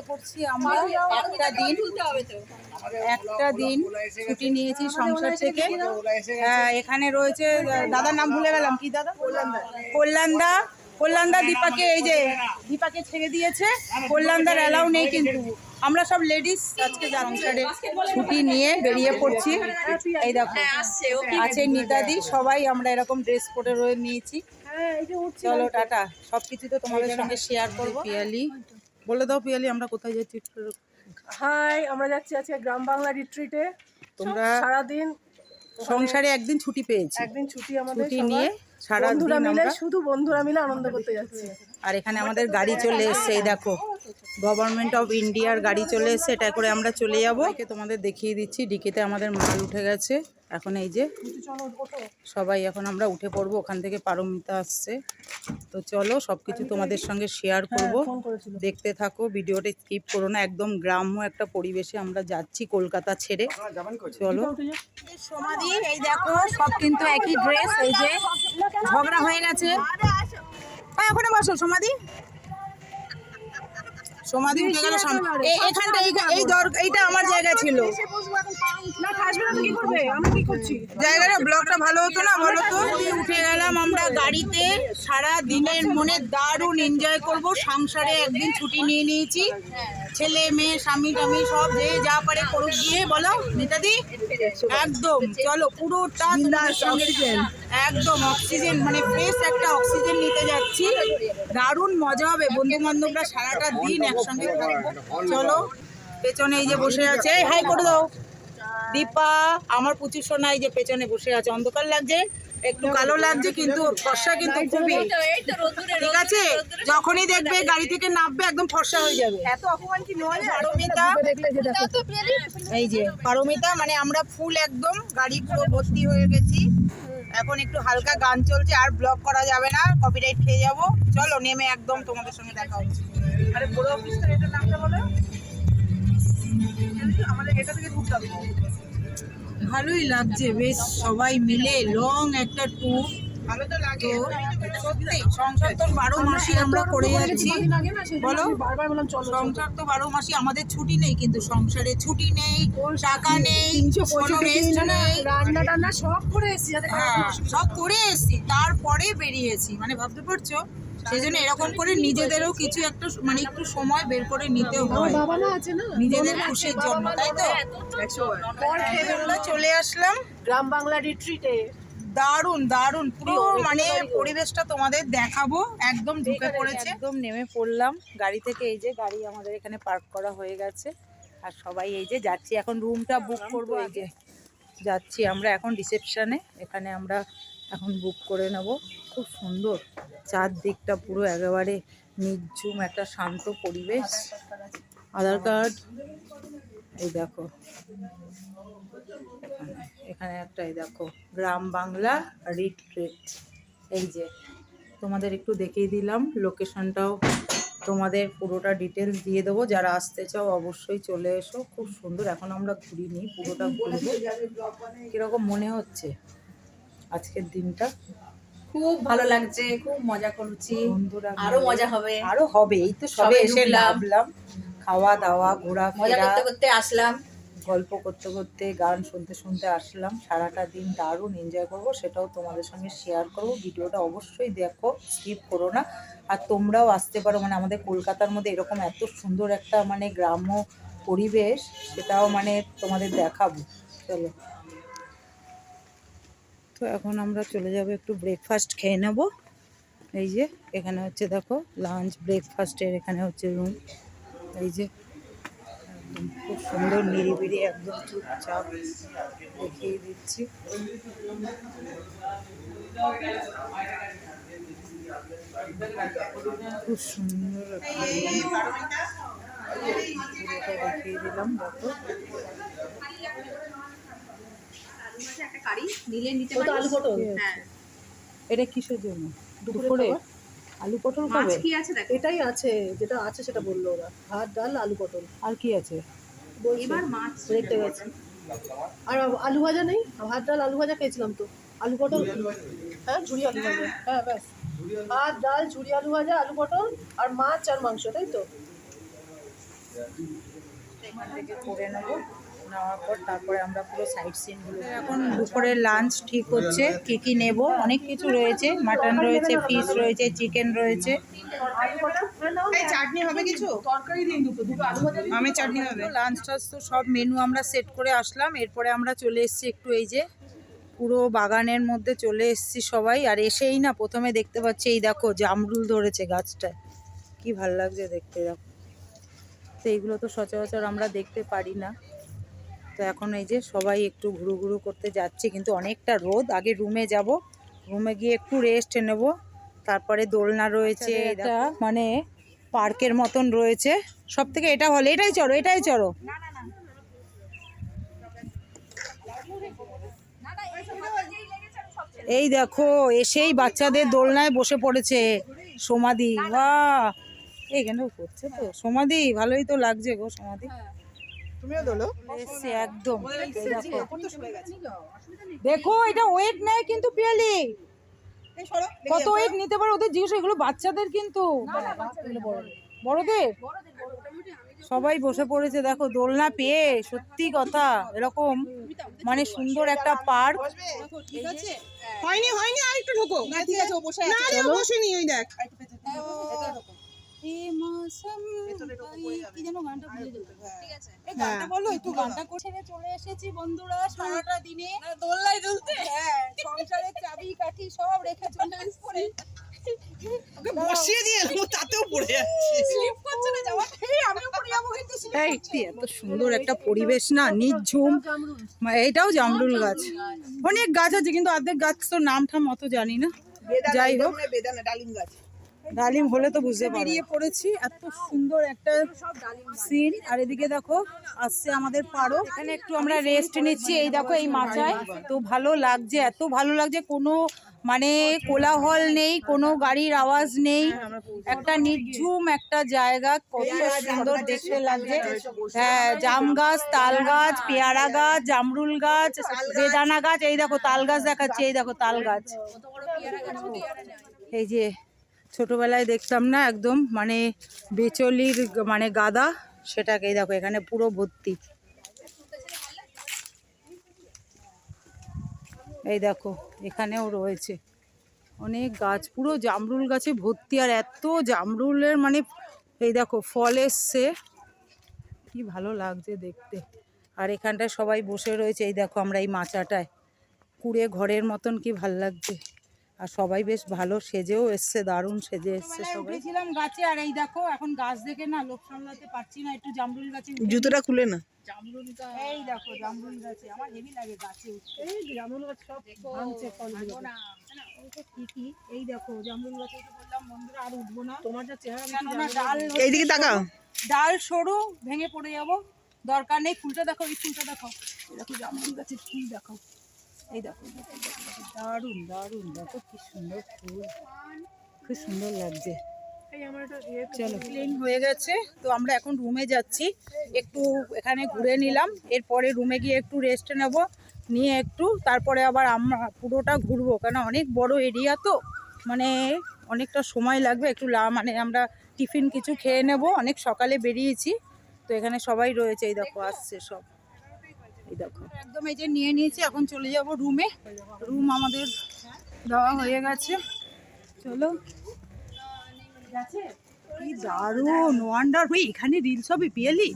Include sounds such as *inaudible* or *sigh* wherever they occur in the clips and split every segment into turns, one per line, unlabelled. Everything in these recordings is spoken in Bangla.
বেরিয়ে পড়ছি আমরা। একটা দিন একটা দিন ছুটি নিয়েছি সংসার থেকে। এখানে রয়েছে দাদার নাম ভুলে গেলাম। কি দাদা? কল্যাণদা। কল্যাণদা দীপাকে এই যে দীপাকে ছেড়ে দিয়েছে। কল্যাণদার অ্যালাউ নেই কিন্তু। আমরা সব লেডিস আজকে সংসারে ছুটি নিয়ে বেরিয়ে পড়ছি। এই দেখো আছে নিতাদি সবাই আমরা এরকম ড্রেস পরে রয়ে নিয়েছি। চলো টাটা। সবকিছু তো তোমাদের সঙ্গে শেয়ার করব। পিয়ালি বলে দাও পিয়ালি আমরা কোথায় যাচ্ছি
হাই আমরা যাচ্ছি আজকে গ্রাম বাংলা রিট্রিটে
তোমরা
সারাদিন
সংসারে একদিন ছুটি পেয়েছি।
একদিন ছুটি আমাদের
ছুটি নিয়ে সারা
বন্ধুরা
দিন
মিলে
আমরা
শুধু বন্ধুরা মিলে আনন্দ করতে যাচ্ছি।
আর এখানে আমাদের গাড়ি চলে এসছে এই দেখো। গভর্নমেন্ট অফ ইন্ডিয়ার গাড়ি চলে এসছে এটা করে আমরা চলে যাব। একে তোমাদের দেখিয়ে দিচ্ছি ডিকিতে আমাদের মাল উঠে গেছে। এখন এই যে সবাই এখন আমরা উঠে পড়ব ওখান থেকে পারমিতা আসছে। তো চলো সব কিছু তোমাদের সঙ্গে শেয়ার করব। দেখতে থাকো ভিডিওটা স্কিপ করো না একদম গ্রাম্য একটা পরিবেশে আমরা যাচ্ছি কলকাতা ছেড়ে। চলো। সমাধি এই দেখো সব কিন্তু একই ড্রেস এই যে ঝগড়া হয়ে গেছে। হ্যাঁ ওখানে বসো সমাধি। সমাধি উঠে গেল এই- এখানটা এই- দর এইটা আমার জায়গা ছিল। জায়গাটা ব্লগটা ভালো হতো না বলো তো? উঠে গেলাম আমরা গাড়িতে। সারা দিনের মনে দারুণ এনজয় করব। সংসারে একদিন ছুটি নিয়ে নিয়েছি। ছেলে মেয়ে স্বামী টামি সব যে যা পারে করুক। গিয়ে বলো নেতাদি একদম চলো পুরোটা সঙ্গে একদম অক্সিজেন মানে ফ্রেশ একটা অক্সিজেন নিতে যাচ্ছি। দারুণ মজা হবে। বন্ধু বান্ধবরা সারাটা দিন একসঙ্গে চলো পেছনে এই যে বসে আছে হাই করে দাও। দীপা আমার প্রচুর সোনা এই যে পেছনে বসে আছে। অন্ধকার লাগছে। একটু কালো লাগছে কিন্তু ফর্সা কিন্তু খুবই। ঠিক আছে? যখনই দেখবে গাড়ি থেকে নামবে একদম ফর্সা হয়ে যাবে। এত অপমান কি নয়? পারমিতা এই যে পারমিতা মানে আমরা ফুল একদম গাড়ি পুরো ভর্তি হয়ে গেছি। এখন একটু হালকা গান চলছে আর ব্লগ করা যাবে না কপিরাইট খেয়ে যাব। চলো নেমে একদম তোমাদের সঙ্গে দেখা হচ্ছে আরে বড় অফিসটা এটার নামটা বলো। আমাদের এটা থেকে ঢুকতে হবে। ভালোই লাগছে বেশ সবাই মিলে লং একটা ট্যুর তো সংসার তো বারো মাসই আমরা করে যাচ্ছি। বলো?
বারবার বললাম চলো
সংসার তো বারো মাসই আমাদের ছুটি নেই কিন্তু সংসারে ছুটি নেই টাকা নেই কোনো rest নেই।
রান্না টান্না সব করে এসেছি
হ্যাঁ, সব করে এসছি তারপরে বেরিয়েছি। মানে ভাবতে পারছ? সেই জন্য এরকম করে নিজেদেরও কিছু একটা মানে একটু সময় বের করে নিতে হয়।
বাবা না আছে না?
নিজেদের খুশির জন্য তাই তো? চলে আসলাম।
গ্রাম বাংলা রিট্রিটে
দারুণ দারুণ। পুরো মানে পরিবেশটা তোমাদের দেখাবো। একদম ঢুকে পড়েছে। একদম নেমে পড়লাম। গাড়ি থেকে এই যে গাড়ি আমাদের এখানে পার্ক করা হয়ে গেছে। আর সবাই এই যে যাচ্ছি। এখন রুমটা বুক করব এই যে যাচ্ছি আমরা এখন রিসেপশনে এখানে আমরা এখন বুক করে নেব। খুব সুন্দর। চারদিকটা পুরো একেবারে নির্ঝুম, একটা শান্ত পরিবেশ। আধার কার্ড, এই দেখো। এখানে একটা, এই দেখো, গ্রাম বাংলা রিট্রিট এই যে, তোমাদের একটু দেখিয়ে দিলাম লোকেশনটাও তোমাদের পুরোটা ডিটেলস দিয়ে দেবো। যারা আসতে চাও, অবশ্যই চলে এসো। খুব সুন্দর, এখন আমরা ঘুরিনি, পুরোটা ঘুরবো। কীরকম মনে হচ্ছে আজকের দিনটা?
খুব ভালো লাগছে খুব মজা করছি।
আরও
মজা হবে।
আরও হবে এই তো সবে এসে। নামলাম খাওয়া দাওয়া
ঘোরা
মজা
করতে করতে আসলাম।
গল্প করতে করতে গান শুনতে শুনতে আসলাম। সারাটা দিন দারুণ এনজয় করব সেটাও তোমাদের সঙ্গে শেয়ার করব। ভিডিওটা অবশ্যই দেখো স্কিপ করো না। আর তোমরাও আসতে পারো মানে আমাদের কলকাতার মধ্যে এরকম এত সুন্দর একটা মানে গ্রাম্য পরিবেশ সেটাও মানে তোমাদের দেখাবো। চলো। তো এখন আমরা চলে যাব একটু ব্রেকফাস্ট খেয়ে নেব। এই যে, এখানে হচ্ছে দেখো লাঞ্চ ব্রেকফাস্টের এখানে হচ্ছে রুম এই যে খুব সুন্দর নিরিবিলি, একদম চুপচাপ দেখিয়ে দিচ্ছি। খুব সুন্দর দেখিয়ে দিলাম পুরোটা দেখিয়ে দিলাম দেখো
ও তো আলু পটল?
কি আছে? এটা কিসের জন্য? দুপুরে আলু পটল খাবে?
এটাই আছে যেটা আছে সেটা বলল ওরা। ভাত ডাল আলু পটল।
আর কি আছে?
এবার মাছ দেখতে গেছি আর আলু ভাজা নেই? ভাত ডাল আলু ভাজা খেয়েছিলাম তো। আলু পটল? হ্যাঁ ঝুড়ি আলু ভাজা। হ্যাঁ। ব্যাস। ভাত ডাল ঝুড়ি আলু ভাজা আলু পটল আর মাছ আর মাংস তাই তো?
করে নেব। নেওয়ার পর তারপরে আমরা পুরো সাইড সিনগুলো এখন দুপুরের লাঞ্চ ঠিক হচ্ছে কি কি নেব? অনেক কিছু রয়েছে মাটন রয়েছে ফিশ রয়েছে চিকেন রয়েছে। চাটনি হবে কিছু?
তরকারি দিন দুটো দুটো আলু ভাজা দিন।
আমি চাটনি হবে। লাঞ্চ টাঞ্চ তো সব মেনু আমরা সেট করে আসলাম এরপরে আমরা চলে এসেছি একটু এই যে পুরো বাগানের মধ্যে চলে এসেছি সবাই আর এসেই না প্রথমে দেখতে পাচ্ছি এই দেখো জামরুল ধরেছে গাছটায়। কি ভালো লাগছে দেখতে দেখো। তো এইগুলো তো সচরাচর আমরা দেখতে পারি না। তো এখন এই যে সবাই একটু ঘুরু ঘুরু করতে যাচ্ছে কিন্তু অনেকটা রোদ। আগে রুমে যাব রুমে গিয়ে একটু রেস্ট নেব। তারপরে দোলনা রয়েছে এটা মানে পার্কের মতন রয়েছে। সব থেকে এটা হলো এটাই চড়ো এটাই চড়ো। এই দেখো এসেই বাচ্চাদের দোলনায় বসে পড়েছে সমাধি বাহ! এখানেও করছে তো? সমাধি ভালোই তো লাগছে গো সমাধি
তুমিও দোলো
এসছে একদম। দেখো। দেখো এটা ওয়েট নেয় কিন্তু পিয়ালি কত ওয়েট নিতে পারে? ওদের জিজ্ঞেস এগুলো বাচ্চাদের কিন্তু। বড়দের। সবাই বসে পড়েছে দেখো দোলনা পেয়ে সত্যি কথা এরকম মানে সুন্দর একটা পার্ক
হয়নি হয়নি আর একটু ঢোকো। ঠিক আছে ও বসে না না বসেনি ওই দেখ।
গানটা বলো একটু গানটা করে চলে এসেছি বন্ধুরা সারাটা দিনে। দুলতে। হ্যাঁ সংসারের চাবি কাঠি সব রেখে চলে এসেছি।
বসিয়ে দিয়ে এলো তাতেও পড়ে যাচ্ছে।
স্লিপ করছে না যাওয়া এই আমিও পড়ে যাব কিন্তু এই এত সুন্দর একটা পরিবেশ না নিঝুম এটাও জামরুল। গাছ। অনেক গাছ আছে কিন্তু অর্ধেক গাছ তো নাম ঠাম অত জানি না। যাই হোক।
বেদানা ডালিম গাছ।
ডালিম হলে তো বুঝতে বেরিয়ে পড়েছি এত সুন্দর একটা সিন আর এদিকে দেখো আসছে আমাদের পারো। এখানে একটু আমরা রেস্ট নিচ্ছি এই দেখো এই মাচায় তো ভালো লাগছে এত ভালো লাগছে কোনো মানে কোলাহল নেই কোনো গাড়ির আওয়াজ নেই। একটা নির্ঝুম একটা জায়গা কত সুন্দর দেখতে লাগছে। হ্যাঁ জাম গাছ তাল গাছ পেয়ারা গাছ জামরুল গাছ বেদানা গাছ এই দেখো তাল গাছ দেখাচ্ছে এই দেখো তাল গাছ। এই যে ছোটবেলায় দেখতাম না একদম মানে বেচলির মানে গাদা, সেটাকে এই দেখো, এখানে পুরো ভর্তি। এই দেখো, এখানেও রয়েছে। অনেক গাছ, পুরো জামরুল গাছে ভর্তি, আর এত জামরুলের মানে এই দেখো, ফল এসছে। কি ভালো লাগছে দেখতে। আর এখানটায় সবাই বসে রয়েছে, এই দেখো আমরা এই মাচাটায়। কুড়ে ঘরের মতন কি ভালো লাগছে। আর সবাই বেশ ভালো সেজেও এসছে দারুণ সেজে এসছে সবাই। উঠেছিলাম গাছে আর এই দেখো এখন গাছ দেখে না লোক সামলাতে পারছি না একটু জামরুল গাছে
জুতোটা খুলে না?
জামরুল গাছ এই দেখো জামরুল গাছে আমার হেভি লাগে গাছে উঠতে।
এই জামুন গাছ সব ভাঙছে ফলগুলো।
না না। ওই তো ঠিকই এই দেখো জামরুল গাছে বললাম বন্ধুরা আর উঠবো না।
তোমার যা চেহারা
ডাল
এইদিকে তাকাও।
ডাল সরু ভেঙে পড়ে যাব। দরকার নেই ফুলটা দেখো এই ফুলটা দেখো এই দেখো জামরুল গাছের ফুল দেখো এই দেখো দারুণ দারুণ দেখো কি সুন্দর ফুল। খুব সুন্দর লাগছে।
ইয়ে
চলো। ক্লিন হয়ে গেছে তো আমরা এখন রুমে যাচ্ছি। একটু এখানে ঘুরে নিলাম এরপরে রুমে গিয়ে একটু রেস্ট নেব নিয়ে একটু তারপরে আবার আমরা পুরোটা ঘুরবো। কেন অনেক বড় এরিয়া তো মানে অনেকটা সময় লাগবে একটু লা- মানে আমরা টিফিন কিছু খেয়ে নেব। অনেক সকালে বেরিয়েছি তো এখানে সবাই রয়েছে এই দেখো। আসছে সব। এই দেখো। একদম এই যে নিয়ে নিয়েছি এখন চলে যাব রুমে। রুম আমাদের দেওয়া হয়ে গেছে। চলো। কি দারুণ ওয়ান্ডার ভাই এখানে রিলস হবে পিয়ালি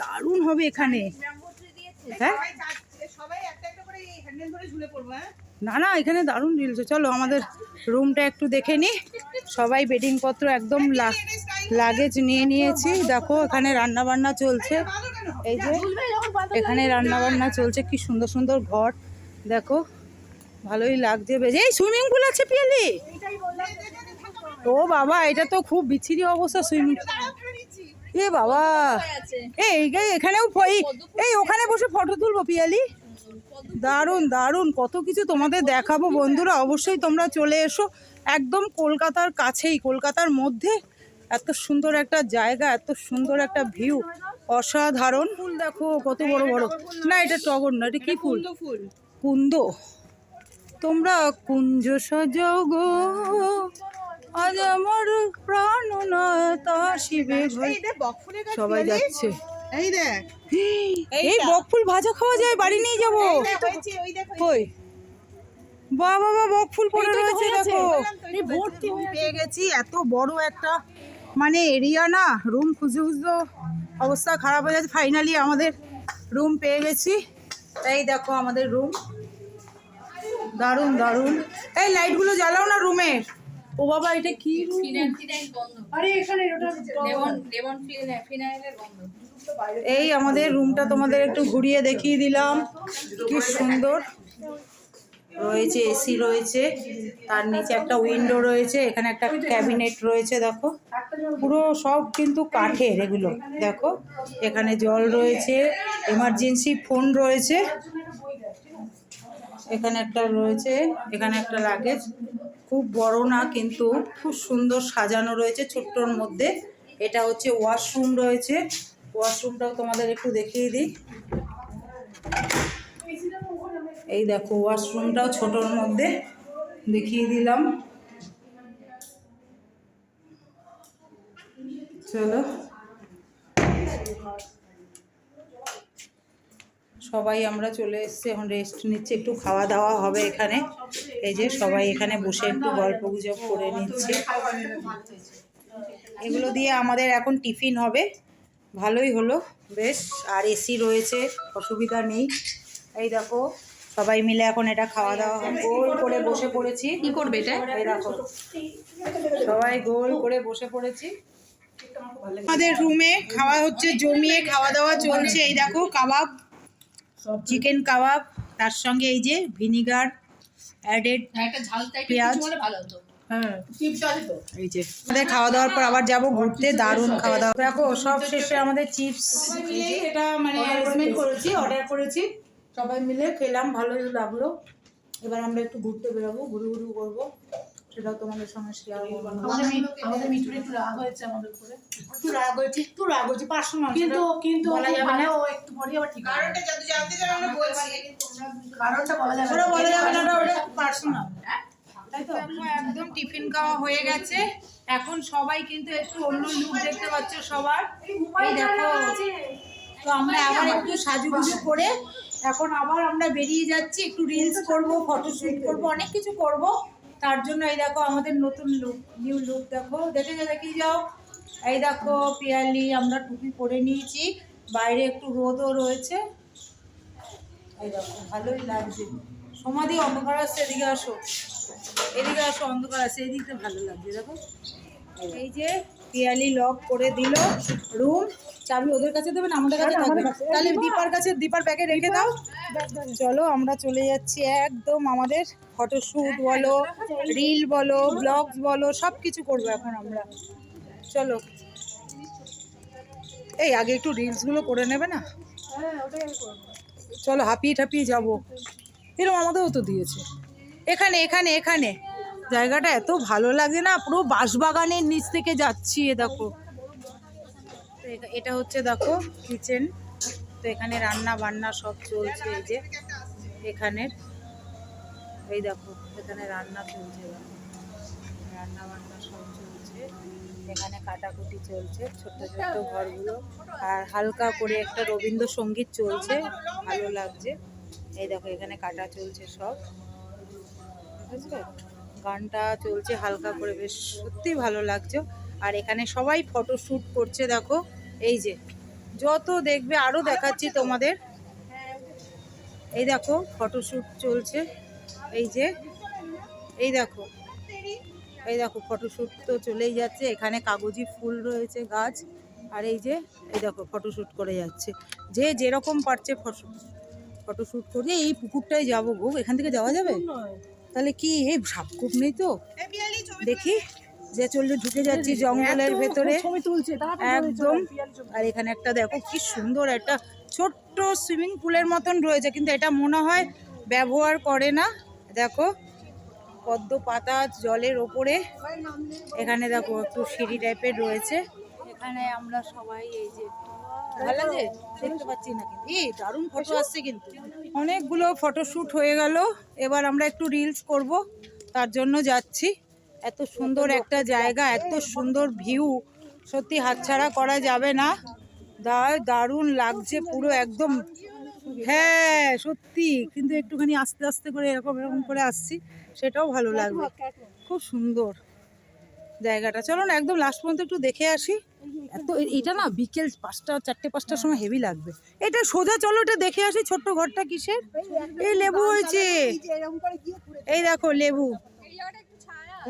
দারুণ হবে এখানে। হ্যাঁ?
সবাই একটা একটা করে হ্যান্ডেল ধরে ঝুলে পড়ব হ্যাঁ?
না না, এখানে দারুণ রিলস চলো আমাদের রুমটা একটু দেখে নি। সবাই বেডিং পত্র একদম লাগেজ নিয়ে নিয়েছি। দেখো, এখানে রান্না বান্না চলছে। এই যে, এখানে রান্না বান্না চলছে। কি সুন্দর সুন্দর ঘর। দেখো, ভালোই লাগছে বেশ। এই সুইমিং পুল আছে পিয়ালি? ও বাবা, এটা তো খুব বিচ্ছিরি অবস্থা সুইমিং এ বাবা, এই এখানেও এই ওখানে বসে ফটো তুলবো পিয়ালি? দারুণ দারুণ। কত কিছু তোমাদের দেখাবো বন্ধুরা অবশ্যই তোমরা চলে এসো একদম কলকাতার কাছেই কলকাতার মধ্যে। এত সুন্দর একটা জায়গা এত সুন্দর একটা ভিউ অসাধারণ। ফুল দেখো কত বড় বড় না এটা টগর না এটা কি ফুল? কুন্দ তোমরা কুঞ্জ সজাও গো। আজ আমার প্রাণ নয় তার শিবে সবাই যাচ্ছে।
এই দেখ। *gasps*
এই বকফুল ভাজা খাওয়া যায় বাড়ি নিয়ে যাব।
হয়েছে ওই দেখ
কই? বাহ বাবা বকফুল পড়ে রয়েছে দেখো।
ভর্তি হয়ে
পেয়ে গেছি। এত বড় একটা মানে এরিয়া না রুম খুঁজে খুঁজে অবস্থা খারাপ হয়ে যাচ্ছে ফাইনালি আমাদের রুম পেয়ে গেছি। এই দেখো আমাদের রুম দারুণ দারুণ। এই লাইটগুলো জ্বালাও না রুমের ও বাবা এটা কি?
আরে এখানে
এই আমাদের রুমটা তোমাদের একটু ঘুরিয়ে দেখিয়ে দিলাম। কি সুন্দর। রয়েছে এসি রয়েছে। তার নিচে একটা উইন্ডো রয়েছে এখানে একটা ক্যাবিনেট রয়েছে দেখো। পুরো সব কিন্তু কাঠের এগুলো দেখো। এখানে জল রয়েছে এমার্জেন্সি ফোন রয়েছে। এখানে একটা রয়েছে, এখানে একটা লাগেজ। খুব বড় না, কিন্তু খুব সুন্দর সাজানো রয়েছে ছোট্টর মধ্যে। এটা হচ্ছে ওয়াশরুম রয়েছে। ওয়াশরুমটাও তোমাদের একটু দেখিয়ে দিই। এই দেখো, ওয়াশরুমটাও ছোটর মধ্যে দেখিয়ে দিলাম। চলো। সবাই আমরা চলে এসেছি এখন রেস্ট নিচ্ছি একটু খাওয়া দাওয়া হবে এখানে। এই যে সবাই এখানে বসে একটু গল্প গুজব করে নিচ্ছে। এগুলো দিয়ে আমাদের এখন টিফিন হবে। ভালোই হলো বেশ। আর এসি রয়েছে অসুবিধা নেই। এই দেখো সবাই মিলে এখন এটা খাওয়া দাওয়া হবে। গোল করে বসে পড়েছি। কি করবে এটা? এই দেখো সবাই গোল করে বসে পড়েছি। আমাদের রুমে খাওয়া হচ্ছে জমিয়ে খাওয়া দাওয়া চলছে। এই দেখো কাবাব চিকেন কাবাব তার সঙ্গে এই যে ভিনিগার অ্যাডেড পেঁয়াজ। হ্যাঁ।
চিপস আছে তো।
এই যে আমাদের খাওয়া দাওয়ার পর আবার যাব ঘুরতে দারুণ খাওয়া দাওয়া দেখো সব শেষে আমাদের চিপস এটা মানে অ্যারেঞ্জমেন্ট করেছি অর্ডার করেছি। সবাই মিলে খেলাম ভালোই লাগল। এবার আমরা একটু ঘুরতে বেরোবো ঘুরু ঘুরু করব। সেটাও তোমাদের সঙ্গে শেয়ার করব।
আমাদের মিঠুর একটু রাগ হয়েছে আমাদের উপরে।
একটু রাগ হয়েছে একটু রাগ হয়েছে পার্সোনাল
কিন্তু কিন্তু
বলা যাবে না।
ও একটু পরে আবার ঠিক কারণটা যদি জানতে চান আমরা বলছি। কারণটা বলা যাবে
ওরা বলা যাবে না ওটা ওটা পার্সোনাল একদম টিফিন খাওয়া হয়ে গেছে। এখন সবাই কিন্তু একটু অন্য লুক দেখতে পাচ্ছ সবার। এই দেখো। তো আমরা আবার একটু সাজুগুজু করে এখন আবার আমরা বেরিয়ে যাচ্ছি একটু রিলস করব ফটোশুট করব অনেক কিছু করব। তার জন্য এই দেখো আমাদের নতুন লুক নিউ লুক দেখো। দেখে দেখি যাও। এই দেখো পিয়ালি, আমরা টুপি পরে নিয়েছি। বাইরে একটু রোদও রয়েছে। এই দেখো, ভালোই লাগছে। সমাধি অন্ধকার আসছে, এদিকে আসো। এদিকে আসো, অন্ধকার আসছে। এদিকটা ভালো লাগছে, দেখো। এই যে পিয়ালি লক করে দিল রুম চাবি ওদের কাছে দেবেন আমাদের কাছে থাকবে। তাহলে দীপার কাছে দীপার প্যাকে রেখে দাও। চলো আমরা চলে যাচ্ছি একদম আমাদের ফটোশ্যুট বলো রিল বলো ব্লগস বলো সব কিছু করব এখন আমরা। চলো। এই আগে একটু রিলসগুলো করে নেবে না? চলো হাঁপিয়ে ঠাপিয়ে যাব। এরকম আমাদেরও তো দিয়েছে। এখানে এখানে এখানে। জায়গাটা এত ভালো লাগে না, পুরো বাঁশবাগানের নিচ থেকে যাচ্ছি এ দেখো। এটা হচ্ছে দেখো কিচেন তো এখানে রান্না বান্না সব চলছে এই যে এখানের এই দেখো, এখানে রান্না চলছে রান্না বান্না সব চলছে। এখানে কাটাকুটি চলছে, ছোট্ট ছোট্ট ঘরগুলো। আর হালকা করে একটা রবীন্দ্রসঙ্গীত চলছে, ভালো লাগছে। এই দেখো, এখানে কাটা চলছে সব। বুঝলে? গানটা চলছে হালকা করে, বেশ সত্যি ভালো লাগছে। আর এখানে সবাই ফটো শ্যুট করছে, দেখো। এই যে, যত দেখবে আরও দেখাচ্ছি তোমাদের। এই দেখো ফটোশ্যুট চলছে। এই যে, এই দেখো। এই দেখো ফটোশ্যুট তো চলেই যাচ্ছে। এখানে কাগজি ফুল রয়েছে, গাছ। আর এই যে, এই দেখো ফটোশ্যুট করে যাচ্ছে। যে যেরকম পারছে ফটো ফটোশ্যুট করে এই পুকুরটায় যাব গো। এখান থেকে যাওয়া যাবে? তাহলে কি? এই সাপকূপ নেই তো। দেখি যে চললে ঢুকে যাচ্ছি জঙ্গলের ভেতরে। একদম। আর এখানে একটা দেখো কি সুন্দর একটা ছোট্ট সুইমিং পুলের মতন রয়েছে কিন্তু এটা মনে হয় ব্যবহার করে না। দেখো পদ্ম পাতা জলের ওপরে। এখানে দেখো একটু সিঁড়ি টাইপের রয়েছে। এখানে আমরা সবাই এই যে ভালো লাগে দেখতে পাচ্ছি না কিন্তু। এই দারুণ ফটো আসছে কিন্তু। অনেকগুলো ফটোশ্যুট হয়ে গেল। এবার আমরা একটু রিলস করব। তার জন্য যাচ্ছি। এত সুন্দর একটা জায়গা এত সুন্দর ভিউ সত্যি হাতছাড়া করা যাবে না। দারুণ লাগছে পুরো একদম। হ্যাঁ সত্যি। কিন্তু একটুখানি আস্তে আস্তে করে এরকম এরকম করে আসছি। সেটাও ভালো লাগবে। খুব সুন্দর। জায়গাটা। চলো না একদম লাস্ট পর্যন্ত একটু দেখে আসি। এ- এটা না বিকেল পাঁচটা, চারটে, পাঁচটার সময় হেভি লাগবে। এটা সোজা, চলো এটা দেখে আসি ছোট্ট ঘরটা কিসের? এই লেবু হয়েছে। এই দেখো, লেবু।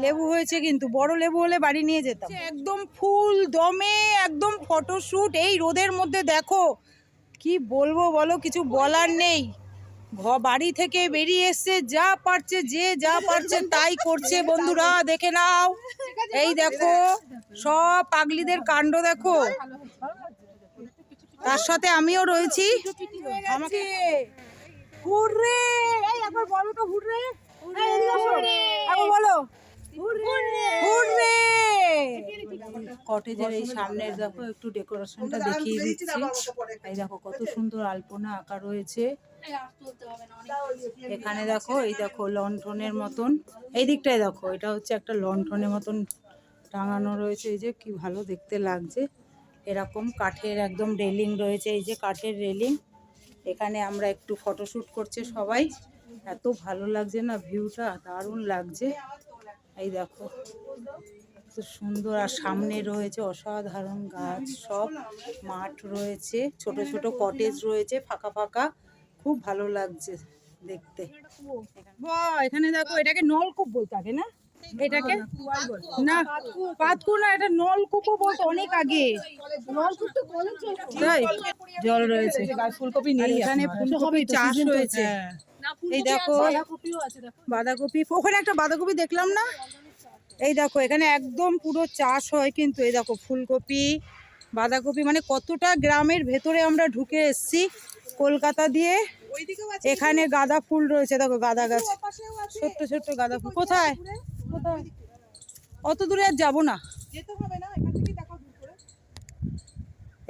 লেবু হয়েছে কিন্তু, বড় লেবু হলে বাড়ি নিয়ে যেতাম। একদম ফুল, দমে, একদম ফটোশুট এই রোদের মধ্যে দেখো। কি বলব বলো, কিছু বলার নেই। ঘ- বাড়ি থেকে বেরিয়ে এসছে যা পারছে যে যা পারছে তাই করছে বন্ধুরা দেখে নাও। এই দেখো সব পাগলিদের কাণ্ড দেখো। তার সাথে আমিও রয়েছি। আমাকে হুররে! একবার বলো তো হুররে। এই এদিকে আসো। একবার বলো। হুররে! কটেজের এই সামনের দেখো একটু ডেকোরেশনটা দেখিয়ে দিচ্ছি। এই দেখো কত সুন্দর আলপনা আঁকা রয়েছে। এখানে দেখো, এই দেখো লন্ঠনের মতন। এই দিকটায় দেখো, এটা হচ্ছে একটা লন্ঠনের মতন টাঙানো রয়েছে। এই যে কি ভালো দেখতে লাগছে। এরকম কাঠের একদম রেলিং রয়েছে। এই যে কাঠের রেলিং। এখানে আমরা একটু ফটোশ্যুট করছে সবাই। এত ভালো লাগছে না ভিউটা, দারুণ লাগছে। এই দেখো কত সুন্দর। আর সামনে রয়েছে অসাধারণ গাছ, সব মাঠ রয়েছে, ছোট ছোট কটেজ রয়েছে, ফাঁকা ফাঁকা। খুব ভালো লাগছে দেখতে। এখানে দেখো এটাকে নলকূপ বলতে আগে না? এটাকে? না পাতকু না এটা নলকূপও বলতো অনেক আগে। তাই? জল রয়েছে।
ফুলকপি
আর এখানে ফুলকপি চাষ হয়েছে। এই দেখো
বাঁধাকপিও আছে দেখো।
বাঁধাকপি ওখানে একটা বাঁধাকপি দেখলাম না? এই দেখো এখানে একদম পুরো চাষ হয় কিন্তু এই দেখো ফুলকপি বাঁধাকপি মানে কতটা গ্রামের ভেতরে আমরা ঢুকে এসেছি। কলকাতা দিয়ে এখানে গাঁদা ফুল রয়েছে দেখো গাঁদা গাছ। ছোট্ট ছোট্ট গাঁদা ফুল। কোথায়? কোথায়? অত দূরে আর যাব না।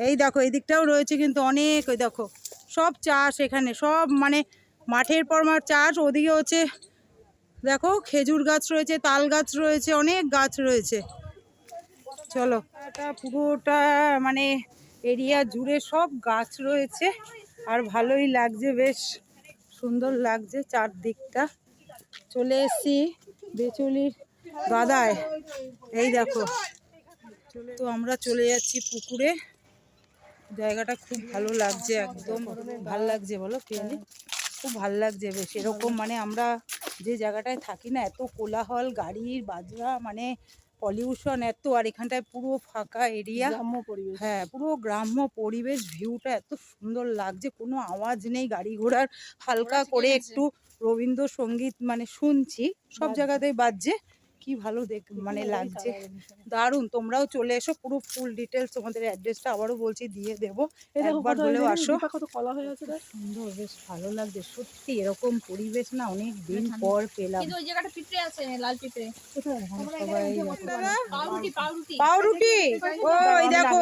এই দেখো এই দিকটাও রয়েছে কিন্তু অনেক ওই দেখো। সব চাষ এখানে সব মানে মাঠের পর মাঠ চাষ ওদিকে হচ্ছে দেখো খেজুর গাছ রয়েছে তাল গাছ রয়েছে অনেক গাছ রয়েছে। চলো। পুরোটা মানে এরিয়া জুড়ে সব গাছ রয়েছে। আর ভালোই লাগছে, বেশ সুন্দর লাগছে চারদিকটা। চলে এসেছি বেচুলির গাদায় এই দেখো, তো আমরা চলে যাচ্ছি পুকুরে। জায়গাটা খুব ভালো লাগছে, একদম ভালো লাগছে বলো পিয়ালি খুব ভালো লাগছে, বেশ এরকম মানে আমরা যে জায়গাটায় থাকি না, এত কোলাহল, গাড়ির বাজরা মানে পলিউশন এত আর এখানটায় পুরো ফাঁকা এরিয়া
গ্রাম্য পরিবেশ।
হ্যাঁ পুরো গ্রাম্য পরিবেশ ভিউটা এত সুন্দর লাগছে। কোনো আওয়াজ নেই গাড়ি ঘোড়ার। হালকা করে একটু রবীন্দ্রসঙ্গীত মানে শুনছি সব জায়গাতেই বাজছে। কি ভালো দেখ মানে লাগছে। দারুণ তোমরাও চলে এসো পুরো ফুল ডিটেলস তোমাদের অ্যাড্রেসটা আবারও বলছি দিয়ে দেবো। একবার হলেও আসো।
কত কলা হয়ে আছে
সুন্দর বেশ ভালো লাগছে সত্যি এরকম পরিবেশ না অনেক দিন পর পেলাম।
কিন্তু ওই জায়গাটা পিঁপড়ে আছে লাল পিঁপড়ে। পাউরুটি
ও দেখো।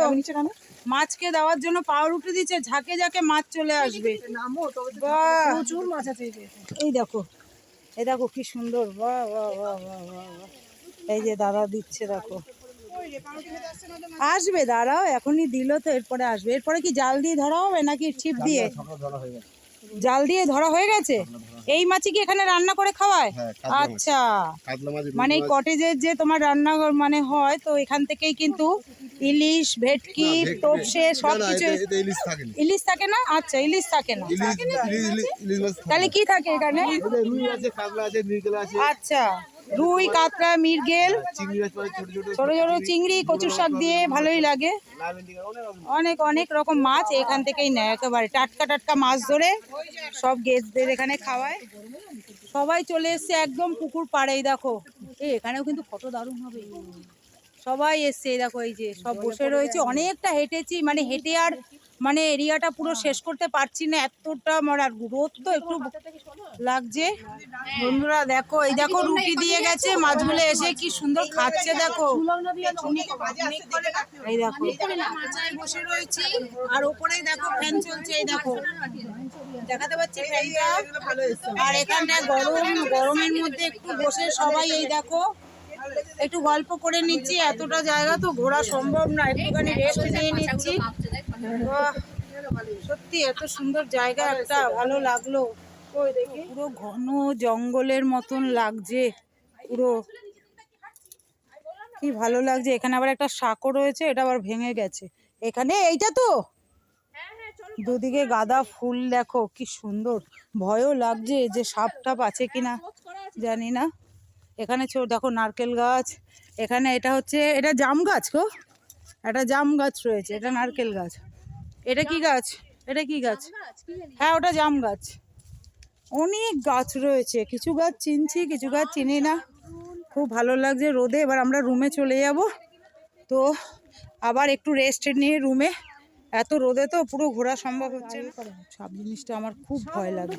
মাছকে দেওয়ার জন্য পাউরুটি দিচ্ছে ঝাঁকে ঝাঁকে মাছ চলে আসবে।
এই
দেখো এই দেখো কি সুন্দর। এই যে দাদা দিচ্ছে দেখো। আসবে দাঁড়াও এখনই দিল তো এরপরে আসবে। এরপরে কি জাল দিয়ে ধরা হবে নাকি ছিপ দিয়ে? জাল দিয়ে ধরা হয়ে গেছে? এই মাছই কি এখানে রান্না করে খাওয়ায়?
হ্যাঁ।
আচ্ছা। মানে এই কটেজের যে তোমার রান্না মানে হয় তো এখান থেকেই কিন্তু ইলিশ ভেটকি তোপসে সব কিছু
ইলিশ থাকে না।
আচ্ছা ইলিশ থাকে না। তাহলে কি থাকে এখানে? আচ্ছা। রুই কাতলা মিরগেল
ছোট ছোট
চিংড়ি, কচুর শাক দিয়ে ভালোই লাগে।
অনেক
অনেক রকম মাছ এখান থেকেই নেয়। একেবারে টাটকা টাটকা মাছ ধরে সব গেস্টদের এখানে খাওয়ায়। সবাই চলে এসছে একদম পুকুর পাড়েই, দেখো। এই এখানেও কিন্তু ফটো দারুণ হবে। সবাই এসছে দেখো, এই যে সব বসে রয়েছে। অনেকটা হেঁটেছি মানে হেঁটে আর মানে এরিয়াটা পুরো শেষ করতে পারছি না এতটা মরার রোদ তো একটু লাগছে। বন্ধুরা দেখো এই দেখো রুটি দিয়ে গেছে মাছগুলো এসে কি সুন্দর খাচ্ছে দেখো। এই দেখো বসে রয়েছি। আর ওপরেই দেখো ফ্যান চলছে এই দেখো। দেখাতে পাচ্ছি ফ্যানটা। আর এখানটায় গরম গরমের মধ্যে একটু বসে সবাই এই দেখো। একটু গল্প করে নিচ্ছি এতটা জায়গা তো ঘোরা সম্ভব না একটুখানি রেস্ট নিয়ে নিচ্ছি। সত্যি এত সুন্দর জায়গা একটা ভালো লাগল। পুরো ঘন জঙ্গলের মতন লাগছে পুরো। কি ভালো লাগছে এখানে আবার একটা সাঁকো রয়েছে এটা আবার ভেঙে গেছে। এখানে এইটা তো? দুদিকে গাঁদা ফুল দেখো কি সুন্দর। ভয়ও লাগছে যে সাপ টাপ আছে কিনা জানি না। এখানে ছো দেখো নারকেল গাছ এখানে এটা হচ্ছে এটা জাম গাছ গো। একটা জাম গাছ রয়েছে এটা নারকেল গাছ। এটা কি গাছ? এটা কি গাছ? হ্যাঁ ওটা জাম গাছ। অনেক গাছ রয়েছে কিছু গাছ চিনছি কিছু গাছ চিনি না। খুব ভালো লাগছে রোদে এবার আমরা রুমে চলে যাব। তো আবার একটু রেস্ট নিয়ে রুমে। এত রোদে তো পুরো ঘোরা সম্ভব হচ্ছে না। সব জিনিসটা আমার খুব ভয় লাগে।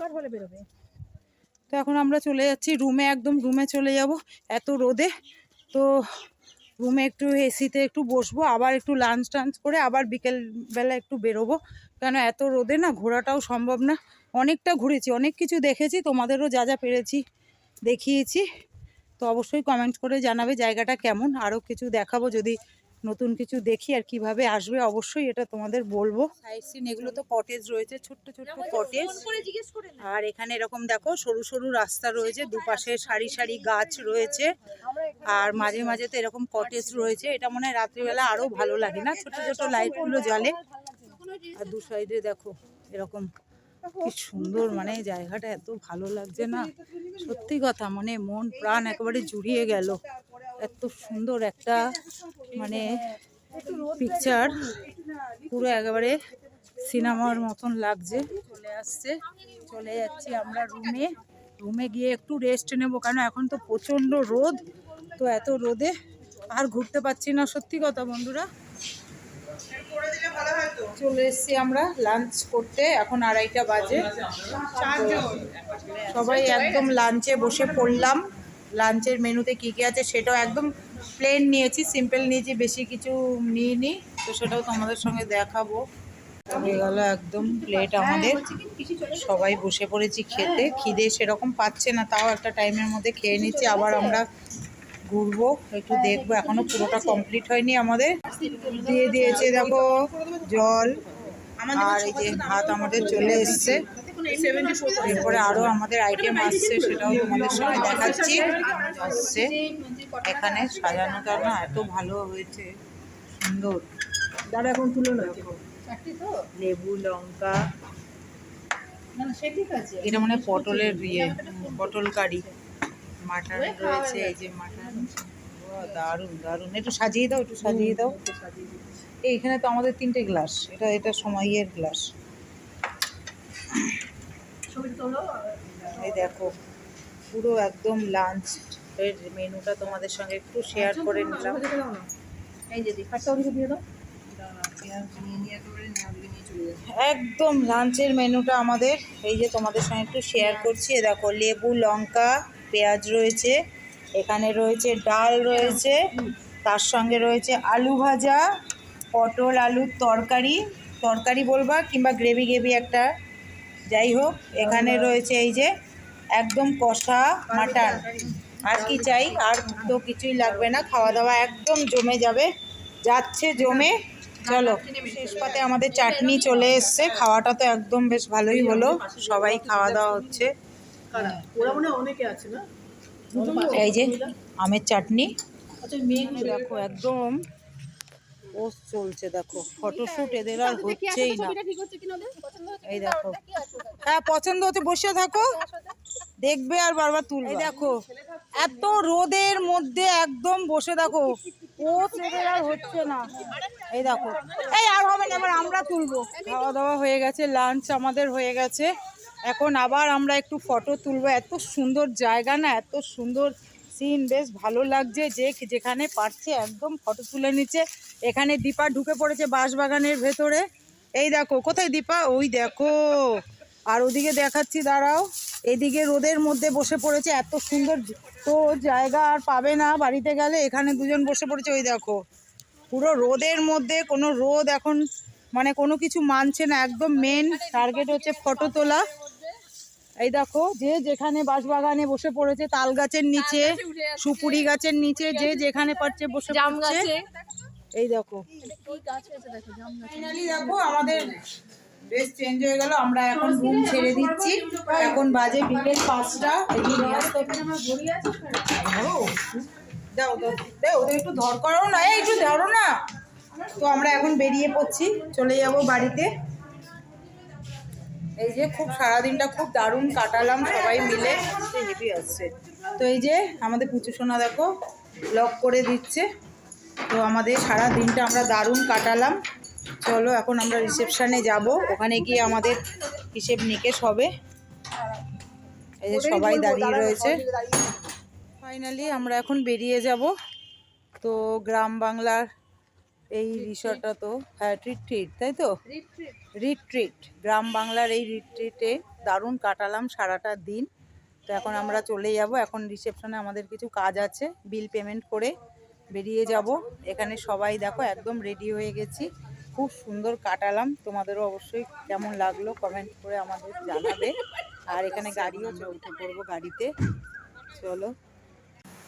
তো এখন আমরা চলে যাচ্ছি। রুমে একদম, রুমে চলে যাব এত রোদে। তো রুমে একটু এসিতে একটু বসবো, আবার একটু লাঞ্চ টাঞ্চ করে আবার বিকেল বেলা একটু বেরোবো। কেন এত রোদে না ঘোরাটাও সম্ভব না। অনেকটা ঘুরেছি, অনেক কিছু দেখেছি, তোমাদেরও যা যা পেরেছি, দেখিয়েছি। তো অবশ্যই কমেন্ট করে জানাবে জায়গাটা কেমন। আরও কিছু দেখাবো যদি নতুন কিছু দেখি আর কীভাবে আসবে অবশ্যই এটা তোমাদের বলব। সাইড সিন এগুলো তো কটেজ রয়েছে ছোট্ট ছোট্ট কটেজ আর এখানে এরকম দেখো সরু সরু রাস্তা রয়েছে দুপাশে সারি সারি গাছ রয়েছে। আর মাঝে মাঝে তো এরকম কটেজ রয়েছে এটা মনে হয় রাত্রিবেলা আরও ভালো লাগে না? ছোট ছোট লাইটগুলো জ্বলে। আর দু সাইডে দেখো এরকম কি সুন্দর মানে জায়গাটা এত ভালো লাগছে না। সত্যি কথা মানে মন, প্রাণ একেবারে জুড়িয়ে গেল। এত সুন্দর একটা মানে পিকচার পুরো একেবারে সিনেমার মতন লাগছে। চলে আসছে, চলে যাচ্ছি আমরা রুমে রুমে গিয়ে একটু রেস্ট নেব, কেন এখন তো প্রচণ্ড রোদ। তো এত রোদে আর ঘুরতে পারছি না, সত্যি কথা বন্ধুরা। চলে এসেছি আমরা লাঞ্চ করতে। এখন আড়াইটা বাজে। সবাই একদম লাঞ্চে বসে পড়লাম। লাঞ্চের মেনুতে কী কী আছে সেটাও একদম প্লেন নিয়েছি সিম্পল নিয়েছি, বেশি কিছু নিইনি। তো সেটাও তোমাদের সঙ্গে দেখাবো। হয়ে গেল একদম প্লেট আমাদের। সবাই বসে পড়েছি খেতে। খিদে সেরকম পাচ্ছে না, তাও একটা টাইমের মধ্যে খেয়ে নিচ্ছি। আবার আমরা ঘুরবো একটু দেখব। এখনও পুরোটা কমপ্লিট হয়নি আমাদের। দিয়ে দিয়েছে দেখো জল। আর এই যে ভাত আমাদের চলে এসছে। এরপরে আরও আমাদের আইটেম আসছে সেটাও তোমাদের সঙ্গে দেখাচ্ছি। আসছে। এখানে সাজানোটা না এত ভালো হয়েছে সুন্দর।
দাদা এখন তুলো না
লেবু লঙ্কা। এটা মানে পটলের ইয়ে পটল কারি। মাটন রয়েছে এই যে মাটন দারুণ দারুণ। একটু সাজিয়ে দাও একটু সাজিয়ে দাও। এই এখানে তো আমাদের তিনটে গ্লাস। এটা এটা সময়ের গ্লাস। এই দেখো পুরো একদম লাঞ্চ এর মেনুটা তোমাদের সঙ্গে একটু শেয়ার করে নিলাম।
এই যে দিয়ে দাও।
একদম লাঞ্চের মেনুটা আমাদের। এই যে তোমাদের সঙ্গে একটু শেয়ার করছি। দেখো লেবু লঙ্কা পেঁয়াজ রয়েছে, এখানে রয়েছে ডাল রয়েছে, তার সঙ্গে রয়েছে আলু ভাজা, পটল আলুর তরকারি তরকারি বলবা কিংবা গ্রেভি গ্রেভি একটা। যাই হোক, এখানে রয়েছে এই যে একদম কষা মাটন। আর কি চাই, আর তো কিছুই লাগবে না খাওয়া দাওয়া একদম জমে যাবে, যাচ্ছে জমে। চলো, শেষ পাতে আমাদের চাটনি চলে এসছে, খাওয়াটা তো একদম বেশ ভালোই হলো, সবাই খাওয়া দাওয়া হচ্ছে।
ওরা মনে অনেকে আছে না?
এই যে আমের চাটনি।
আচ্ছা
দেখো একদম পোস্ট চলছে দেখো। ফটোশুট এদের আর হচ্ছেই না।
ঠিক হচ্ছে কিনা ওদের? পছন্দ হচ্ছে
এই দেখো। হ্যাঁ পছন্দ হচ্ছে বসে থাকো। দেখবে আর বারবার তুলবে। এই দেখো। এত রোদের মধ্যে একদম বসে দেখো ও এদের আর হচ্ছে না। এই দেখো। এই আর হবে না এবার আমরা তুলবো। খাওয়া দাওয়া হয়ে গেছে লাঞ্চ আমাদের হয়ে গেছে। এখন আবার আমরা একটু ফটো তুলবো। এত সুন্দর জায়গা না, এত সুন্দর সিন বেশ ভালো লাগছে। যে যেখানে পারছে একদম ফটো তুলে নিচ্ছে। এখানে দীপা ঢুকে পড়েছে বাঁশবাগানের ভেতরে। এই দেখো, কোথায় দীপা? ওই দেখো। আর ওদিকে দেখাচ্ছি, দাঁড়াও। এদিকে রোদের মধ্যে বসে পড়েছে। এত সুন্দর তো জায়গা আর পাবে না বাড়িতে গেলে। এখানে দুজন বসে পড়েছে, ওই দেখো। পুরো রোদের মধ্যে কোনো রোদ এখন মানে কোনো কিছু মানছে না। একদম মেন টার্গেট হচ্ছে ফটো তোলা। এই দেখো যে যেখানে বাঁশবাগানে বসে পড়েছে তাল গাছের নিচে সুপুরি গাছের নিচে যে যেখানে পারছে বসে পড়ছে। এই দেখো।
দেখো
আমাদের ড্রেস চেঞ্জ হয়ে গেল আমরা এখন রুম ছেড়ে দিচ্ছি। এখন বাজে বিকেল পাঁচটা দাও দাও দাও একটু ধর করো না। একটু ধরো না। তো আমরা এখন বেরিয়ে পড়ছি চলে যাব বাড়িতে। এই যে খুব সারাদিনটা খুব দারুণ কাটালাম সবাই মিলে। হেভি আসছে তো এই যে আমাদের পুচু সোনা দেখো লক করে দিচ্ছে। তো আমাদের সারা দিনটা আমরা দারুণ কাটালাম। চলো এখন আমরা রিসেপশানে যাব। ওখানে গিয়ে আমাদের হিসেব নিকেশ হবে। এই যে সবাই দাঁড়িয়ে রয়েছে। ফাইনালি আমরা এখন বেরিয়ে যাব। তো গ্রাম বাংলার এই রিসর্টটা তো হ্যাঁ ট্রিট ট্রিট তাই তো? রিট্রিট গ্রাম বাংলার এই রিট্রিটে দারুণ কাটালাম সারাটা দিন। তো এখন আমরা চলে যাব। এখন রিসেপশনে আমাদের কিছু কাজ আছে বিল পেমেন্ট করে বেরিয়ে যাব। এখানে সবাই দেখো একদম রেডি হয়ে গেছি। খুব সুন্দর কাটালাম। তোমাদেরও অবশ্যই কেমন লাগল কমেন্ট করে আমাদের জানাবে। আর এখানে গাড়িও চলতে পড়ব গাড়িতে। চলো।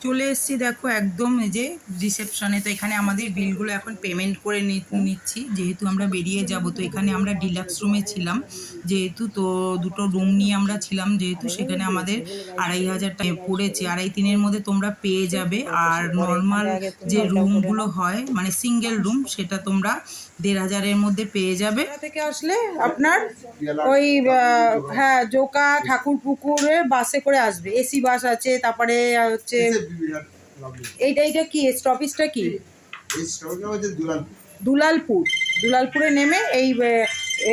চলে এসেছি দেখো একদম এই যে রিসেপশনে তো এখানে আমাদের বিলগুলো এখন পেমেন্ট করে নি- নিচ্ছি। যেহেতু আমরা বেরিয়ে যাব তো এখানে আমরা ডিলাক্স রুমে ছিলাম যেহেতু। তো দুটো রুম নিয়ে আমরা ছিলাম যেহেতু সেখানে আমাদের আড়াই হাজার টাকা পড়েছে। আড়াই তিনের মধ্যে তোমরা পেয়ে যাবে। আর নর্মাল যে রুমগুলো হয় মানে সিঙ্গেল রুম সেটা তোমরা দেড় হাজারের মধ্যে পেয়ে যাবে। থেকে আসলে? আপনার ওই হ্যাঁ জোকা ঠাকুর পুকুরে বাসে করে আসবে। এসি বাস আছে তারপরে হচ্ছে এইটা এইটা কি? স্টপেজটা কি? দুলালপুর। দুলালপুরে। নেমে এই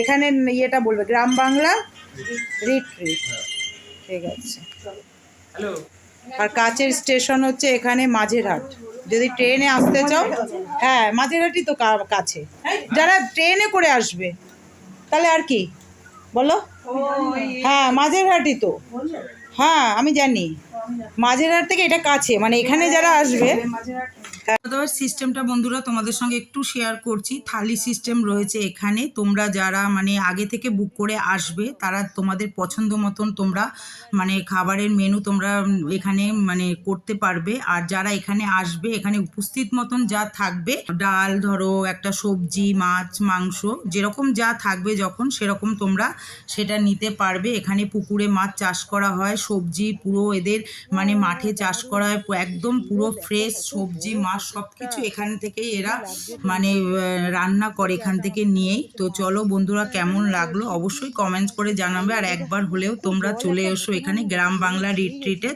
এখানে ইয়েটা বলবে গ্রাম বাংলা রিট্রিট ঠিক আছে। আর কাছের স্টেশন হচ্ছে এখানে মাঝেরহাট। যদি ট্রেনে আসতে চাও হ্যাঁ মাঝেরহাটই তো কাছে। যারা ট্রেনে করে আসবে তাহলে আর কি? বলো? হ্যাঁ মাঝেরহাটই তো। হ্যাঁ আমি জানি। মাঝেরহাট থেকে এটা কাছে মানে এখানে যারা আসবে দাওয়ার সিস্টেমটা বন্ধুরা তোমাদের সঙ্গে একটু শেয়ার করছি। থালি সিস্টেম রয়েছে এখানে। তোমরা যারা মানে আগে থেকে বুক করে আসবে, তারা তোমাদের পছন্দ মতন তোমরা মানে খাবারের মেনু তোমরা এখানে মানে করতে পারবে। আর যারা এখানে আসবে, এখানে উপস্থিত মতন যা থাকবে, ডাল ধরো, একটা সবজি, মাছ, মাংস, যেরকম যা থাকবে যখন সেরকম তোমরা সেটা নিতে পারবে। এখানে পুকুরে মাছ চাষ করা হয়, সবজি পুরো এদের মানে মাঠে চাষ করা হয়, একদম পুরো ফ্রেশ সবজি, মাছ সব কিছু এখান থেকেই এরা মানে রান্না করে এখান থেকে নিয়েই। তো চলো বন্ধুরা কেমন লাগল অবশ্যই কমেন্টস করে জানাবে। আর একবার হলেও তোমরা চলে এসো এখানে গ্রাম বাংলা রিট্রিটে